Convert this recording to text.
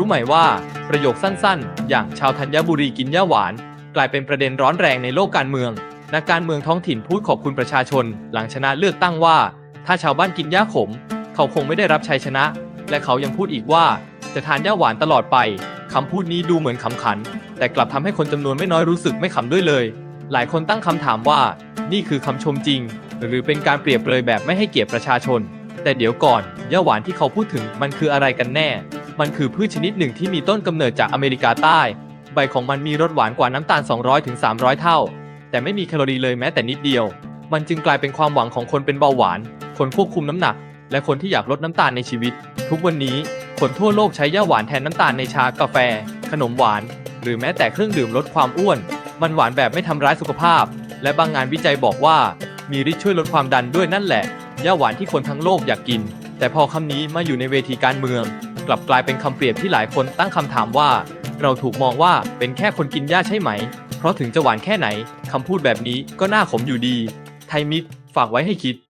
รู้ไหมว่าประโยคสั้นๆ อย่างชาวธัญบุรีกินหญ้าหวาน กลายเป็นประเด็นร้อนแรงในโลกการเมือง นักการเมืองท้องถิ่นพูดขอบคุณประชาชน หลังชนะเลือกตั้งว่า ถ้าชาวบ้านกินหญ้าขม เขาคงไม่ได้รับชัยชนะ และเขายังพูดอีกว่า จะทานหญ้าหวานตลอดไปคำพูดนี้ดูเหมือนขำขัน แต่กลับทำให้คนจำนวนไม่น้อยรู้สึกไม่ขำด้วยเลย หลายคนตั้งคำถามว่า นี่คือคำชมจริง หรือเป็นการเปรียบเลยแบบไม่ให้เกียรติประชาชน แต่เดี๋ยวก่อนหญ้าหวานที่เขาพูดถึงมันคืออะไรกันแน่ มันคือพืชชนิดหนึ่งที่มีต้นกำเนิดจากอเมริกาใต้ ใบของมันมีรสหวานกว่าน้ำตาล 200ถึง300 เท่า แต่ไม่มีแคลอรี่เลยแม้แต่นิดเดียว มันจึงกลายเป็นความหวังของคนเป็นเบาหวาน คนควบคุมน้ำหนัก และคนที่อยากลดน้ำตาลในชีวิต ทุกวันนี้คนทั่วโลกใช้ย่าหวานแทนน้ำตาลในชากาแฟ ขนมหวาน หรือแม้แต่เครื่องดื่มลดความอ้วน มันหวานแบบไม่ทำร้ายสุขภาพ และบางงานวิจัยบอกว่า มีฤทธิ์ช่วยลดความดันด้วยนั่นแหละย่าหวานที่คนทั้งโลกอยากกิน แต่พอคำนี้มาอยู่ในเวทีการเมือง ลับกลายเป็นคำเปรียบที่หลายคนตั้งคำถามว่า เราถูกมองว่าเป็นแค่คนกินหญ้าใช่ไหม เพราะถึงจะหวานแค่ไหนคำพูดแบบนี้ก็น่าขมอยู่ดี ไทยมิตรฝากไว้ให้คิด